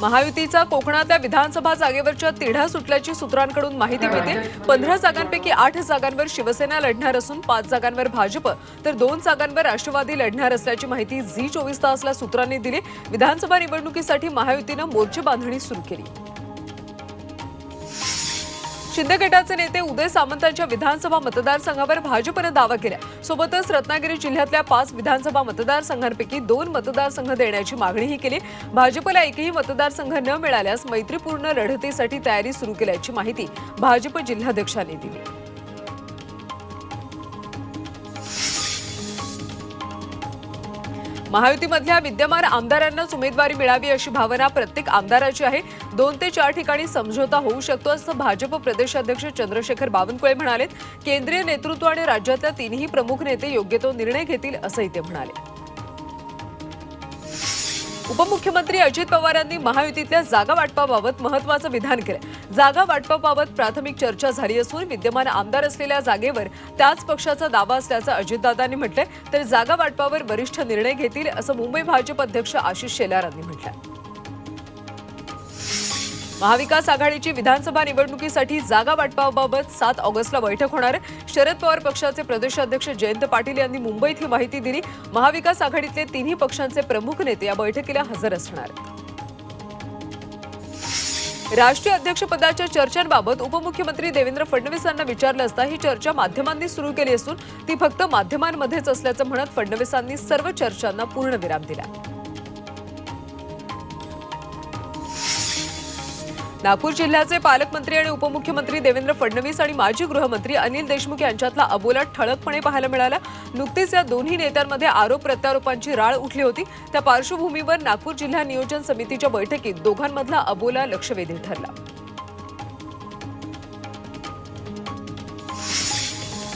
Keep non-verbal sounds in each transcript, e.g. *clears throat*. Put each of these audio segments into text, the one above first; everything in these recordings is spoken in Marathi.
महायुतीचा कोकणातल्या विधानसभा जागेवरच्या तिढा सुटल्याची सूत्रांकडून माहिती मिळते. पंधरा जागांपैकी आठ जागांवर शिवसेना लढणार असून पाच जागांवर भाजप तर दोन जागांवर राष्ट्रवादी लढणार असल्याची माहिती झी चोवीस तासला सूत्रांनी दिली. विधानसभा निवडणुकीसाठी महायुतीनं मोर्चे बांधणी सुरू केली. शिंदे गटाचे नेते उदय सामंतांच्या विधानसभा मतदारसंघावर भाजपनं दावा केला सोबतच रत्नागिरी जिल्ह्यातल्या पाच विधानसभा मतदारसंघांपैकी दोन मतदारसंघ देण्याची मागणीही केली. भाजपला एकही मतदारसंघ न मिळाल्यास मैत्रीपूर्ण लढतीसाठी तयारी सुरू केल्याची माहिती भाजप जिल्हाध्यक्षांनी दिली. महायुतीमधल्या विद्यमान आमदारांनाच उमेदवारी मिळावी अशी भावना प्रत्येक आमदाराची आहे. दोन ते चार ठिकाणी समझोता होऊ शकतो असं भाजप प्रदेशाध्यक्ष चंद्रशेखर बावनकुळे म्हणाले केंद्रीय नेतृत्व आणि राज्यातल्या तिन्ही प्रमुख नेते योग्य तो निर्णय घेतील असंही ते म्हणाले. उपमुख्यमंत्री अजित पवारांनी महायुतीतल्या जागा वाटपाबाबत महत्वाचं विधान केलं. जागा वाटपाबाबत प्राथमिक चर्चा झाली असून विद्यमान आमदार असलेल्या जागेवर त्याच पक्षाचा दावा असल्याचं अजितदादांनी म्हटलंय. तर जागा वाटपावर वरिष्ठ निर्णय घेतील असं मुंबई भाजप अध्यक्ष आशिष शेलारांनी म्हटलं महाविकास आघाडीची विधानसभा निवडणुकीसाठी जागा वाटपाबाबत सात ऑगस्टला बैठक होणार शरद पवार पक्षाचे प्रदेशाध्यक्ष जयंत पाटील यांनी मुंबईत ही माहिती दिली. महाविकास आघाडीतले तिन्ही पक्षांचे प्रमुख नेते या बैठकीला हजर असणार. राष्ट्रीय अध्यक्षपदाच्या चर्चांबाबत उपमुख्यमंत्री देवेंद्र फडणवीस यांना विचारलं असता ही चर्चा माध्यमांनी सुरू केली असून ती फक्त माध्यमांमध्येच असल्याचं म्हणत फडणवीसांनी सर्व चर्चांना पूर्णविराम दिला. नागपूर जिल्ह्याचे पालकमंत्री आणि उपमुख्यमंत्री देवेंद्र फडणवीस आणि माजी गृहमंत्री अनिल देशमुख यांच्यातला अबोला ठळकपणे पाहायला मिळाला. नुकतीच या दोन्ही नेत्यांमध्ये आरोप प्रत्यारोपांची राळ उठली होती. त्या पार्श्वभूमीवर नागपूर जिल्हा नियोजन समितीच्या बैठकीत दोघांमधला अबोला लक्षवेधी ठरला.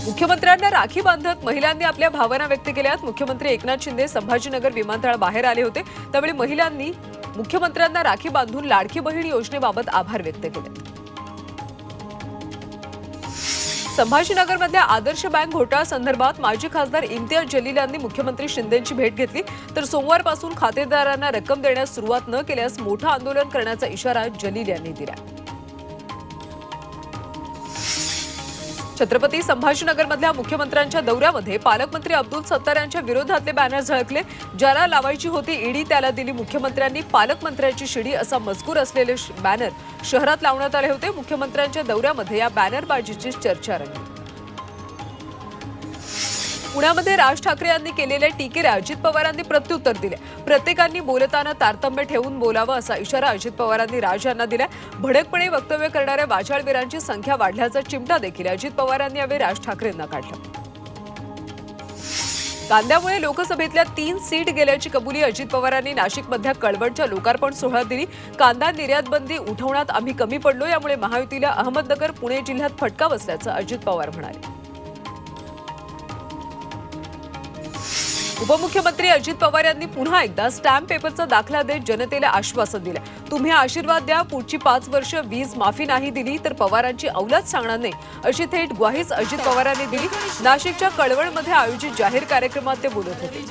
मुख्यमंत्र्यांना राखी बांधत महिलांनी आपल्या भावना व्यक्त केल्यात. मुख्यमंत्री एकनाथ शिंदे संभाजीनगर विमानतळ बाहेर आले होते. त्यावेळी महिलांनी मुख्यमंत्र्यांना राखी बांधून लाडकी बहीण योजनेबाबत आभार व्यक्त केले. संभाजीनगरमधल्या आदर्श बँक घोटाळा संदर्भात माजी खासदार इम्तियाज जलील यांनी मुख्यमंत्री शिंदेची भेट घेतली. तर सोमवारपासून खातेदारांना रक्कम देण्यास सुरुवात न केल्यास मोठं आंदोलन करण्याचा इशारा जलील यांनी दिला छत्रपती संभाजीनगरमधल्या मुख्यमंत्र्यांच्या दौऱ्यामध्ये पालकमंत्री अब्दुल सत्तार यांच्या विरोधातले बॅनर झळकले. ज्याला लावायची होती ईडी त्याला दिली मुख्यमंत्र्यांनी पालकमंत्र्यांची शिडी असा मजकूर असलेले श- बॅनर शहरात लावण्यात आले होते. मुख्यमंत्र्यांच्या दौऱ्यामध्ये या बॅनरबाजीची चर्चा रंगली. पुण्यामध्ये राज ठाकरे यांनी केलेल्या टीकेला अजित पवारांनी प्रत्युत्तर दिले. प्रत्येकांनी बोलताना तारतम्य ठेवून बोलावं असा इशारा अजित पवारांनी राज यांना दिला भडकपणे वक्तव्य करणाऱ्या वाचाळवीरांची संख्या वाढल्याचा चिमटा देखील अजित पवारांनी यावेळी राज ठाकरेंना काढला. कांद्यामुळे लोकसभेतल्या तीन सीट गेल्याची कबुली अजित पवारांनी नाशिकमधल्या कळवणच्या लोकार्पण सोहळ्यात दिली. कांदा निर्यात बंदी उठवण्यात आम्ही कमी पडलो यामुळे महायुतीला अहमदनगर पुणे जिल्ह्यात फटका बसल्याचं अजित पवार म्हणाले. उपमुख्यमंत्री अजित पवार यांनी पुन्हा एकदा स्टॅम्प पेपरचा दाखला देत जनतेला आश्वासन दिलं. तुम्ही आशीर्वाद द्या पुढची पाच वर्ष वीज माफी नाही दिली तर पवारांची अवलाद सांगणार नाही अशी थेट ग्वाहीच अजित पवारांनी दिली. नाशिकच्या कळवणमध्ये आयोजित जाहीर कार्यक्रमात ते बोलत होते.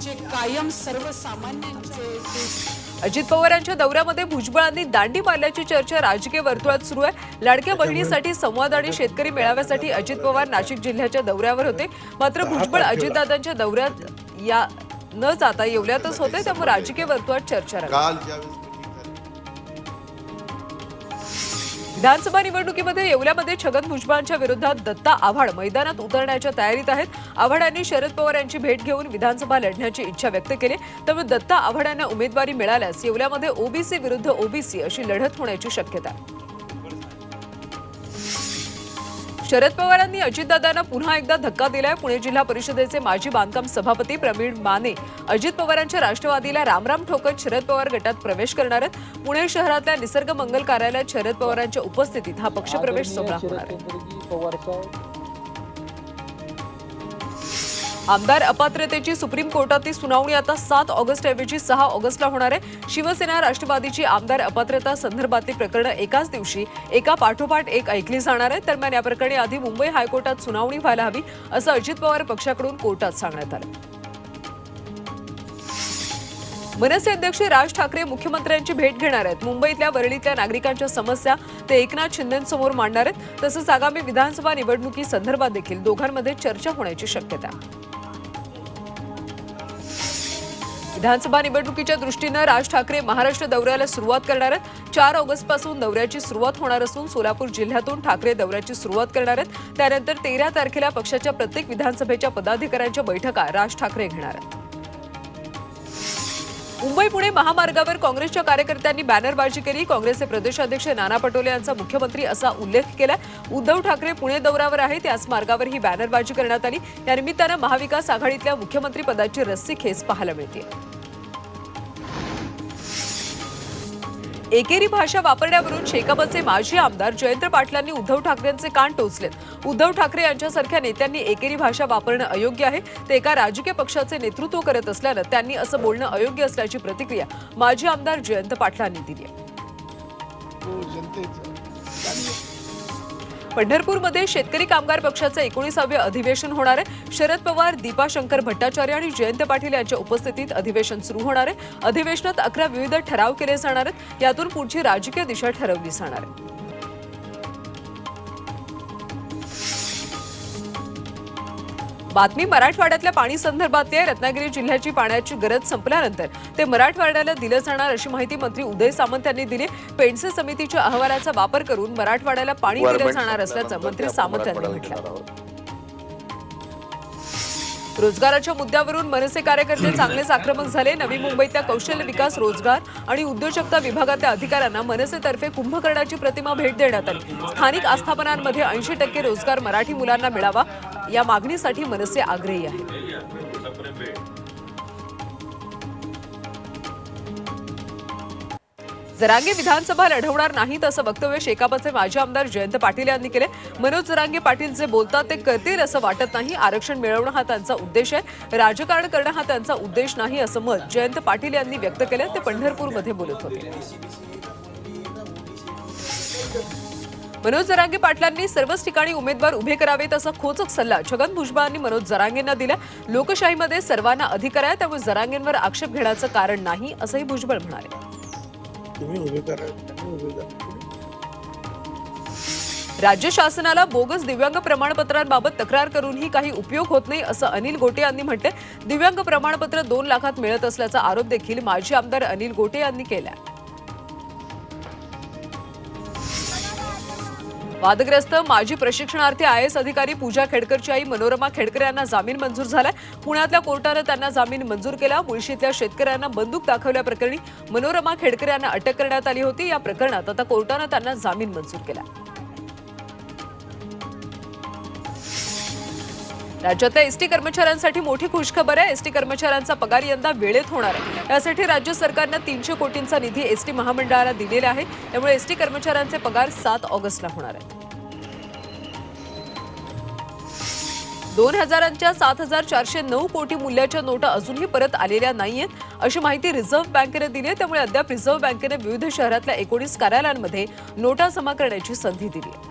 जे कायम सर्वसामान्यांचे अजित पवार यांच्या दौऱ्यामध्ये भुजबळांनी दांडी मारल्याची चर्चा राजकीय वर्तुळात सुरू आहे. लाडक्या बहिणीसाठी संवाद आणि शेतकरी मेळाव्यासाठी अजित पवार नाशिक जिल्ह्याच्या दौऱ्यावर होते. मात्र भुजबळ अजितदादांच्या दौऱ्यात या न जाता येवल्यातच होते त्यामुळे राजकीय वर्तुळात चर्चा रंगली. विधानसभा निवडणुकीमध्ये येवल्यामध्ये छगन भुजबळांच्या विरोधात दत्ता आव्हाड मैदानात उतरण्याच्या तयारीत आहेत. आव्हाडांनी शरद पवार यांची भेट घेऊन विधानसभा लढण्याची इच्छा व्यक्त केली. त्यामुळे दत्ता आव्हाड यांना उमेदवारी मिळाल्यास येवल्यामध्ये ओबीसी विरुद्ध ओबीसी अशी लढत होण्याची शक्यता आहे. शरद पवारांनी अजितदादांना पुन्हा एकदा धक्का दिलाय. पुणे जिल्हा परिषदेचे माजी बांधकाम सभापती प्रवीण माने अजित पवारांच्या राष्ट्रवादीला रामराम ठोकत शरद पवार गटात प्रवेश करणार आहेत. पुणे शहरातल्या निसर्ग मंगल कार्यालयात शरद पवारांच्या उपस्थितीत हा पक्षप्रवेश सोहळा होणार आहे. आमदार अपात्रतेची सुप्रीम कोर्टातली सुनावणी आता सात ऑगस्ट ऐवजी सहा ऑगस्टला होणार आहे. शिवसेना राष्ट्रवादीची आमदार अपात्रता संदर्भातली प्रकरणं एकाच दिवशी एका पाठोपाठ एक ऐकली जाणार आहेत. दरम्यान या प्रकरणी आधी मुंबई हायकोर्टात सुनावणी व्हायला हवी असं अजित पवार पक्षाकडून कोर्टात सांगण्यात आलं. मनसे अध्यक्ष राज ठाकरे मुख्यमंत्र्यांची भेट घेणार आहेत. मुंबईतल्या वरळीतल्या नागरिकांच्या समस्या ते एकनाथ शिंदेसमोर मांडणार आहेत. तसंच आगामी विधानसभा निवडणुकी संदर्भात देखील दोघांमध्ये चर्चा होण्याची शक्यता विधानसभा निवडणुकीच्या दृष्टीनं राज ठाकरे महाराष्ट्र दौऱ्याला सुरुवात करणार आहेत. चार ऑगस्टपासून दौऱ्याची सुरुवात होणार असून सोलापूर जिल्ह्यातून ठाकरे दौऱ्याची सुरुवात करणार आहेत. त्यानंतर तेरा तारखेला पक्षाच्या प्रत्येक विधानसभेच्या पदाधिकाऱ्यांच्या बैठका राज ठाकरे घेणार आहेत. मुंबई पुणे महामार्गावर काँग्रेसच्या कार्यकर्त्यांनी बॅनरबाजी केली. काँग्रेसचे प्रदेशाध्यक्ष नाना पटोले यांचा मुख्यमंत्री असा उल्लेख केला उद्धव ठाकरे पुणे दौऱ्यावर आहेत. याच मार्गावर ही बॅनरबाजी करण्यात आली. यानिमित्तानं महाविकास आघाडीतल्या मुख्यमंत्री पदाची रस्सी खेच पाहायला मिळते एकेरी भाषा वापरण्यावरून शेकापचे माजी आमदार जयंत पाटलांनी उद्धव ठाकरेंचे कान टोचलेत. उद्धव ठाकरे यांच्यासारख्या नेत्यांनी एकेरी भाषा वापरणं अयोग्य आहे. ते एका राजकीय पक्षाचे नेतृत्व करत असल्यानं त्यांनी असं बोलणं अयोग्य असल्याची प्रतिक्रिया माजी आमदार जयंत पाटलांनी दिली आहे. पंढरपूरमध्ये शेतकरी कामगार पक्षाचं एकोणीसावे अधिवेशन होणार आहे. शरद पवार दीपा शंकर भट्टाचार्य आणि जयंत पाटील यांच्या उपस्थितीत अधिवेशन सुरू होणार आहे. अधिवेशनात अकरा विविध ठराव केले जाणार आहेत. यातून पुढची राजकीय दिशा ठरवली जाणार आहे. बातमी मराठवाड्यातल्या पाणी संदर्भातली आहे. रत्नागिरी जिल्ह्याची पाण्याची गरज संपल्यानंतर ते मराठवाड्याला दिलं जाणार अशी माहिती मंत्री उदय सामंत यांनी दिली. पेंडसे समितीच्या अहवालाचा वापर करून मराठवाड्याला पाणी दिलं जाणार असल्याचं मंत्री सामंत यांनी म्हटलं. रोजगाराच्या मुद्द्यावरून मनसे कार्यकर्ते *clears throat* चांगलेच आक्रमक झाले. नवी मुंबईतल्या कौशल्य विकास रोजगार आणि उद्योजकता विभागातल्या अधिकाऱ्यांना मनसेतर्फे कुंभकर्णाची प्रतिमा भेट देण्यात आली. स्थानिक आस्थापनांमध्ये ऐंशी टक्के रोजगार मराठी मुलांना मिळावा. या मागणीसाठी मनसे आग्रही आहे जरांगे विधानसभा लढवणार नाहीत असं वक्तव्य शेकापचे माजी आमदार जयंत पाटील यांनी केले. मनोज जरांगे पाटील जे बोलतात ते करतील असं वाटत नाही. आरक्षण मिळवणं हा त्यांचा उद्देश आहे. राजकारण करणं हा त्यांचा उद्देश नाही असं मत जयंत पाटील यांनी व्यक्त केलं. ते पंढरपूरमध्ये बोलत होते. मनोज जरांगे पाटलांनी सर्वच ठिकाणी उमेदवार उभे करावेत असा खोचक सल्ला छगन भुजबळांनी मनोज जरांगेंना दिला लोकशाहीमध्ये सर्वांना अधिकार आहे त्यामुळे जरांगेंवर आक्षेप घेण्याचं कारण नाही असंही भुजबळ म्हणाले. राज्य शासनाला बोगस दिव्यांग प्रमाणपत्रांबाबत तक्रार करूनही काही उपयोग होत नाही असं अनिल गोटे यांनी म्हटलंय. दिव्यांग प्रमाणपत्र दोन लाखात मिळत असल्याचा आरोप देखील माजी आमदार अनिल गोटे यांनी केला वादग्रस्त माजी प्रशिक्षणार्थी आय एस अधिकारी पूजा खेडकरची आई मनोरमा खेडकर यांना जामीन मंजूर झालाय. पुण्यातल्या कोर्टानं त्यांना जामीन मंजूर केला. मुळशीतल्या शेतकऱ्यांना बंदूक दाखवल्याप्रकरणी मनोरमा खेडकर यांना अटक करण्यात आली होती. या प्रकरणात आता कोर्टानं त्यांना जामीन मंजूर केला. राज्यातल्या एसटी कर्मचाऱ्यांसाठी मोठी खुशखबर आहे. एसटी कर्मचाऱ्यांचा पगार यंदा वेळेत होणार आहे. यासाठी राज्य सरकारनं तीनशे कोटींचा निधी एसटी महामंडळाला दिलेला आहे. त्यामुळे एसटी कर्मचाऱ्यांचे पगार सात ऑगस्टला होणार आहेत दोन हजारांच्या सात हजार चारशे नऊ कोटी मूल्याच्या नोटा अजूनही परत आलेल्या नाहीयेत अशी माहिती रिझर्व्ह बँकेनं दिली आहे. त्यामुळे अद्याप रिझर्व्ह बँकेनं विविध शहरातल्या एकोणीस कार्यालयांमध्ये नोटा जमा करण्याची संधी दिली आहे.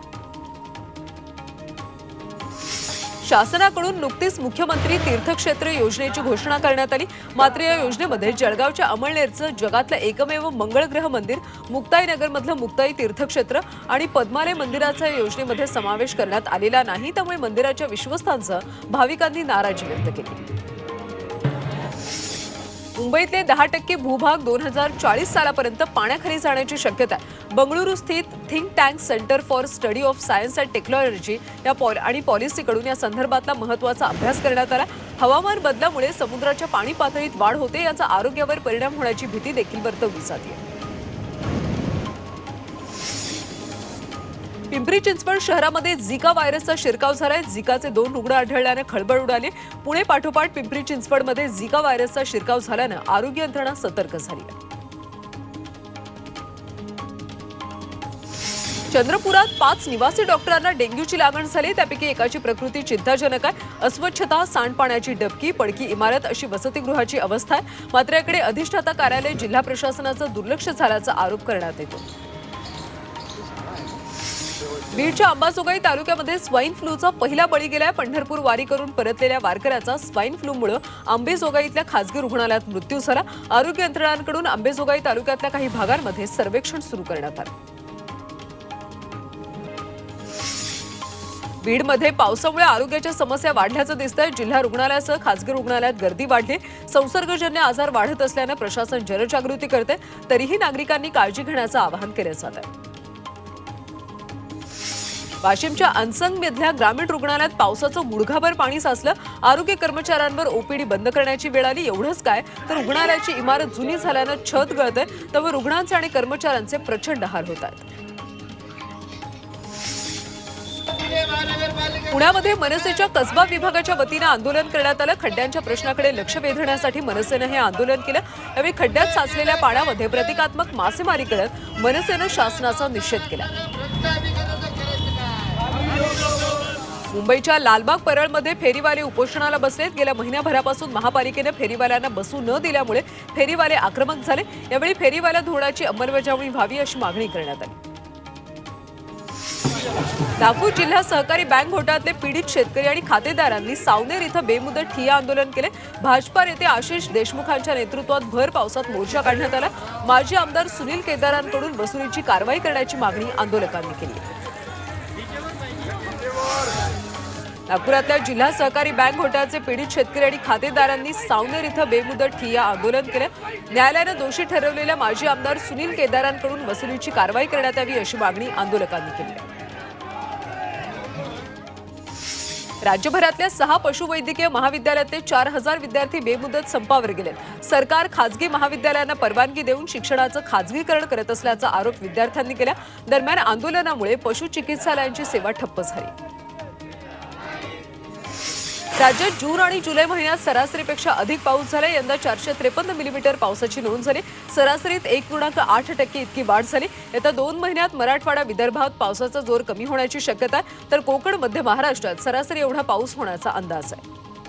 शासनाकडून नुकतीच मुख्यमंत्री तीर्थक्षेत्र योजनेची घोषणा करण्यात आली. मात्र या योजनेमध्ये जळगावच्या अमळनेरचं जगातलं एकमेव मंगळग्रह मंदिर मुक्ताईनगरमधलं मुक्ताई तीर्थक्षेत्र आणि पद्मालय मंदिराचा या योजनेमध्ये समावेश करण्यात आलेला नाही. त्यामुळे मंदिराच्या विश्वस्तांचं भाविकांनी नाराजी व्यक्त केली. मुंबईतले दहा टक्के भूभाग दोन हजार चाळीस सालापर्यंत पाण्याखाली जाण्याची शक्यता आहे. बंगळुरू स्थित think tank centre for study of science and technology या पॉल आणि पॉलिसीकडून या संदर्भातला महत्त्वाचा अभ्यास करण्यात आला. हवामान बदलामुळे समुद्राच्या पाणी पातळीत वाढ होते याचा आरोग्यावर परिणाम होण्याची भीती देखील वर्तवली जाते. पिंपरी चिंचवड शहरामध्ये झिका व्हायरसचा शिरकाव झालाय. झिकाचे दोन रुग्ण आढळल्याने खळबळ उडाली. पुणे पाठोपाठ पिंपरी चिंचवडमध्ये झिका व्हायरसचा शिरकाव झाल्यानं आरोग्य यंत्रणा सतर्क झाली. आहे चंद्रपुरात पाच निवासी डॉक्टरांना डेंग्यूची लागण झाली. त्यापैकी एकाची प्रकृती चिंताजनक आहे. अस्वच्छता सांडपाण्याची डबकी पडकी इमारत अशी वसतिगृहाची अवस्था आहे. मात्र याकडे अधिष्ठाता कार्यालय जिल्हा प्रशासनाचं दुर्लक्ष झाल्याचा आरोप करण्यात येतो. बीडच्या अंबाजोगाई तालुक्यामध्ये स्वाईन फ्लूचा पहिला बळी गेलाय. पंढरपूर वारी करून परतलेल्या वारकऱ्याचा स्वाईन फ्लूमुळे आंबेजोगाईतल्या खासगी रुग्णालयात मृत्यू झाला. आरोग्य यंत्रणांकडून आंबेजोगाई तालुक्यातल्या काही भागांमध्ये सर्वेक्षण सुरू करण्यात आलं. बीडमध्ये पावसामुळे आरोग्याच्या समस्या वाढल्याचं दिसतंय. जिल्हा रुग्णालयासह खासगी रुग्णालयात गर्दी वाढली. संसर्गजन्य आजार वाढत असल्यानं प्रशासन जनजागृती करते तरीही नागरिकांनी काळजी घेण्याचं आवाहन केलं जात आहे वाशिमच्या अनसंग मधल्या ग्रामीण रुग्णालयात पावसाचं गुडघाभर पाणी साचलं. आरोग्य कर्मचाऱ्यांवर ओपीडी बंद करण्याची वेळ आली. एवढंच काय? तर रुग्णालयाची इमारत जुनी झाल्यानं छत गळतंय. त्यामुळे रुग्णांचे आणि कर्मचाऱ्यांचे प्रचंड हाल होत आहेत. पुण्यामध्ये मनसेच्या कसबा विभागाच्या वतीनं आंदोलन करण्यात आलं. खड्ड्यांच्या प्रश्नाकडे लक्ष वेधण्यासाठी मनसेनं हे आंदोलन केलं. यावेळी खड्ड्यात साचलेल्या पाण्यामध्ये प्रतिकात्मक मासेमारी करत मनसेनं शासनाचा निषेध केला. मुंबईच्या लालबाग परळमध्ये फेरीवाले उपोषणाला बसलेत. गेल्या महिन्याभरापासून महापालिकेनं फेरीवाल्यांना बसू न दिल्यामुळे फेरीवाले आक्रमक झाले. यावेळी फेरीवाल्या धोरणाची अंमलबजावणी व्हावी अशी मागणी करण्यात आली. नागपूर जिल्हा सहकारी बँक घोटाळ्यातले पीडित शेतकरी आणि खातेदारांनी सावनेर इथं बेमुदत ठिय्या आंदोलन केले. भाजपा नेते आशिष देशमुखांच्या नेतृत्वात भर पावसात मोर्चा काढण्यात आला. माजी आमदार सुनील केदारांकडून वसुलीची कारवाई करण्याची मागणी आंदोलकांनी केली. नागपुरातल्या जिल्हा सहकारी बँक घोटाळ्याचे पीडित शेतकरी आणि खातेदारांनी सावनेर इथं बेमुदत ठिय्या आंदोलन केलं. न्यायालयानं दोषी ठरवलेल्या माजी आमदार सुनील केदारांकडून वसुलीची कारवाई करण्यात यावी अशी मागणी आंदोलकांनी केली. राज्यभरातल्या सहा पशुवैद्यकीय महाविद्यालयातले चार हजार विद्यार्थी बेमुदत संपावर गेले. सरकार खाजगी महाविद्यालयांना परवानगी देऊन शिक्षणाचं खाजगीकरण करत असल्याचा आरोप विद्यार्थ्यांनी केला. दरम्यान आंदोलनामुळे पशुचिकित्सालयांची सेवा ठप्प झाली. राज्यात जून आणि जुलै महिन्यात सरासरीपेक्षा अधिक पाऊस झाला. यंदा चारशे त्रेपन्न मिलीमीटर पावसाची नोंद झाली. सरासरीत एक पूर्णांक आठ टक्के इतकी वाढ झाली. येत्या दोन महिन्यात मराठवाडा विदर्भात पावसाचा जोर कमी होण्याची शक्यता आहे. तर कोकण मध्य महाराष्ट्रात सरासरी एवढा पाऊस होण्याचा अंदाज आहे.